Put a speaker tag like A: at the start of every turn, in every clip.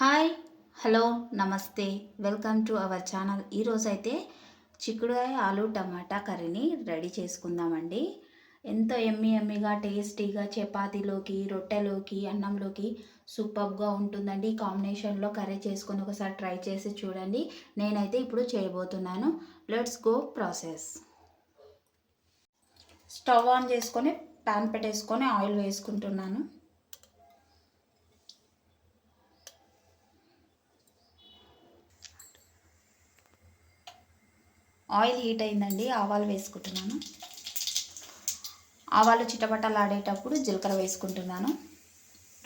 A: Hi hello నమస్తే. Welcome to our channel. ఈరోజు అయితే చిక్కుడుకాయ ఆలు టమాటా కర్రీని రెడీ చేసుకుందామండి. ఎంతో ఎమ్మి ఎమ్మిగా టేస్టీగా చపాతీలోకి రొట్టెలోకి అన్నంలోకి సూపర్గా ఉంటుందండి. ఈ కాంబినేషన్లో కర్రీ చేసుకొని ఒకసారి ట్రై చేసి చూడండి. నేనైతే ఇప్పుడు చేయబోతున్నాను. Let's go process. Stove on చేసుకొని ప్యాన్ పెట్టేసుకొని ఆయిల్ వేసుకుంటున్నాను. ఆయిల్ హీట్ అయిందండి ఆవాలు వేసుకుంటున్నాను. ఆవాలు చిటపటలాడేటప్పుడు జీలకర్ర వేసుకుంటున్నాను.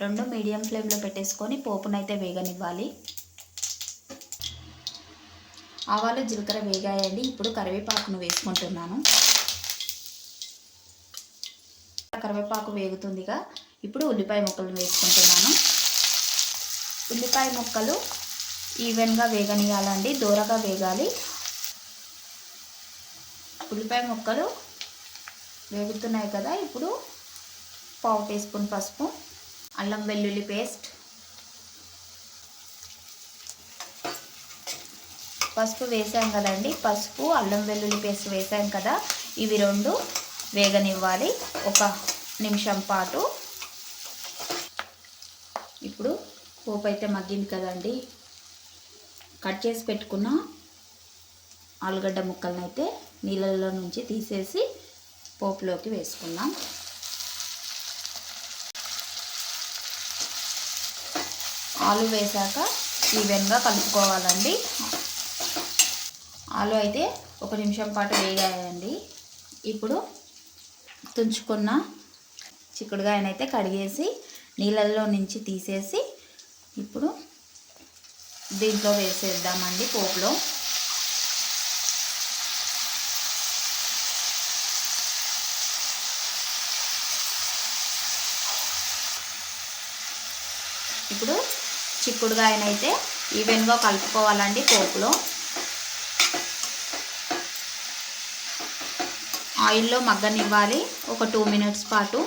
A: రెండు మీడియం ఫ్లేమ్లో పెట్టేసుకొని పోపునైతే వేగనివ్వాలి. ఆవాలు జీలకర్ర వేగాయండి. ఇప్పుడు కరివేపాకును వేసుకుంటున్నాను. కరివేపాకు వేగుతుందిగా. ఇప్పుడు ఉల్లిపాయ ముక్కలను వేసుకుంటున్నాను. ఉల్లిపాయ ముక్కలు ఈవెన్గా వేగనియాలండి దూరగా వేగాలి. ఉల్లిపాయ ముక్కలు వేగుతున్నాయి కదా ఇప్పుడు పావు టీ స్పూన్ పసుపు అల్లం వెల్లుల్లి పేస్ట్ పసుపు వేసాం కదండి పసుపు అల్లం వెల్లుల్లి పేస్ట్ వేసాం కదా ఇవి రెండు వేగనివ్వాలి ఒక నిమిషం పాటు. ఇప్పుడు పోపు అయితే మగ్గింది కదండి కట్ చేసి పెట్టుకున్న ఆలుగడ్డ ముక్కలను అయితే నీళ్ళల్లో నుంచి తీసేసి పోపులోకి వేసుకుందాం. ఆలు వేసాక ఈవెన్గా కలుపుకోవాలండి. ఆలు అయితే ఒక నిమిషం పాటు వేగాయండి. ఇప్పుడు తుంచుకున్న చిక్కుడుగాయనైతే కడిగేసి నీళ్ళల్లో నుంచి తీసేసి ఇప్పుడు దీంట్లో వేసేద్దామండి పోపులో. ఇప్పుడు చిక్కుడుగాయనైతే ఈవెన్గా కలుపుకోవాలండి పోపులో. ఆయిల్లో మగ్గనివ్వాలి ఒక టూ మినిట్స్ పాటు.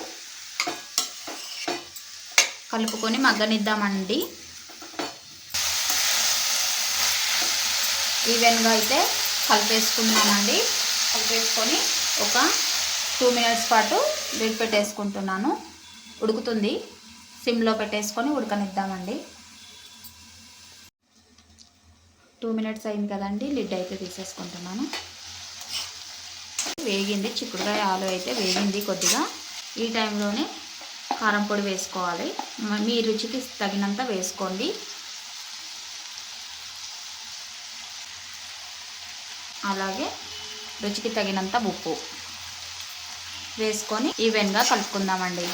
A: కలుపుకొని మగ్గనిద్దామండి. ఈవెన్గా అయితే కలిపేసుకున్నామండి కలిపేసుకొని ఒక టూ మినిట్స్ పాటు బిల్పెట్టేసుకుంటున్నాను ఉడుకుతుంది. సిమ్లో పెట్టేసుకొని ఉడకనిద్దామండి. టూ మినిట్స్ అయింది కదండి లిడ్ అయితే తీసేసుకుంటున్నాను. వేగింది చిక్కుడుకాయ ఆలు అయితే వేగింది కొద్దిగా. ఈ టైంలోనే కారం పొడి వేసుకోవాలి. మీ రుచికి తగినంత వేసుకోండి. అలాగే రుచికి తగినంత ఉప్పు వేసుకొని ఈవెన్గా కలుపుకుందామండి.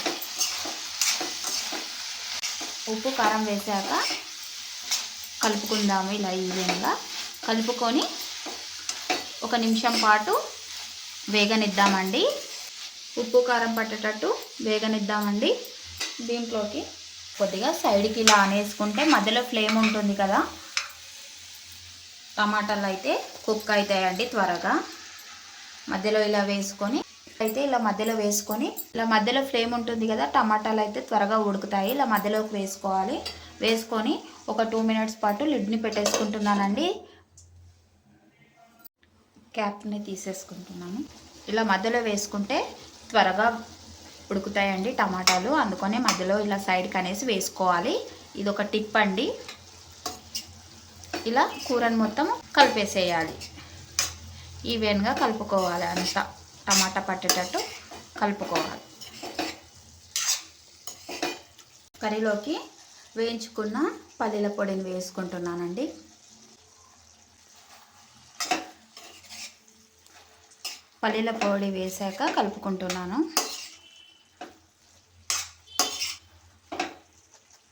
A: ఉప్పు కారం వేసాక కలుపుకుందాము ఇలా ఈవెన్గా కలుపుకొని ఒక నిమిషం పాటు వేగనిద్దామండి. ఉప్పు కారం పట్టేటట్టు వేగనిద్దామండి. దీంట్లోకి కొద్దిగా సైడ్కి ఇలా అనేసుకుంటే మధ్యలో ఫ్లేమ్ ఉంటుంది కదా. టమాటాలు అయితే కుక్ అవుతాయండి త్వరగా. మధ్యలో ఇలా వేసుకొని అయితే ఇలా మధ్యలో వేసుకొని ఇలా మధ్యలో ఫ్లేమ్ ఉంటుంది కదా టమాటాలు అయితే త్వరగా ఉడుకుతాయి. ఇలా మధ్యలోకి వేసుకోవాలి. వేసుకొని ఒక టూ మినిట్స్ పాటు లిడ్ని పెట్టేసుకుంటున్నానండి. క్యాప్ని తీసేసుకుంటున్నాను. ఇలా మధ్యలో వేసుకుంటే త్వరగా ఉడుకుతాయండి టమాటాలు. అందుకనే మధ్యలో ఇలా సైడ్కి అనేసి వేసుకోవాలి. ఇది ఒక టిప్ అండి. ఇలా కూరని మొత్తం కలిపేసేయాలి. ఈవెన్గా కలుపుకోవాలి అంతా. టమాటా పట్టేటట్టు కలుపుకోవాలి. కర్రీలోకి వేయించుకున్న పల్లీల పొడిని వేసుకుంటున్నానండి. పల్లీల పొడి వేసాక కలుపుకుంటున్నాను.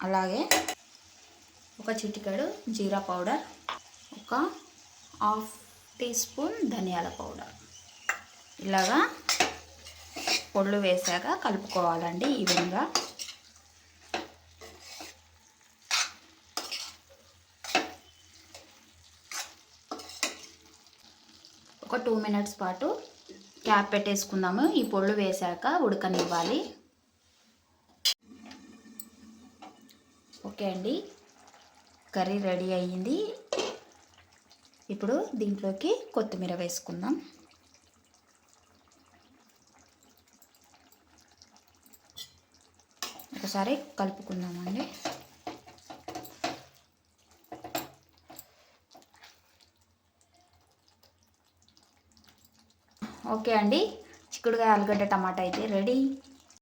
A: అలాగే ఒక చిటికెడు జీరా పౌడర్ ఒక హాఫ్ టీ స్పూన్ ధనియాల పౌడర్. ఇలాగా పొళ్ళు వేసాక కలుపుకోవాలండి ఈ విధంగా. ఒక టూ మినిట్స్ పాటు క్యాప్ పెట్టేసుకుందాము. ఈ పొళ్ళు వేసాక ఉడకనివ్వాలి. ఓకే అండి. కర్రీ రెడీ అయ్యింది. ఇప్పుడు దీంట్లోకి కొత్తిమీర వేసుకుందాం. ఒకసారి కలుపుకుందామండి. ఓకే అండి. చిక్కుడుకాయ ఆలుగడ్డ టమాటా అయితే రెడీ.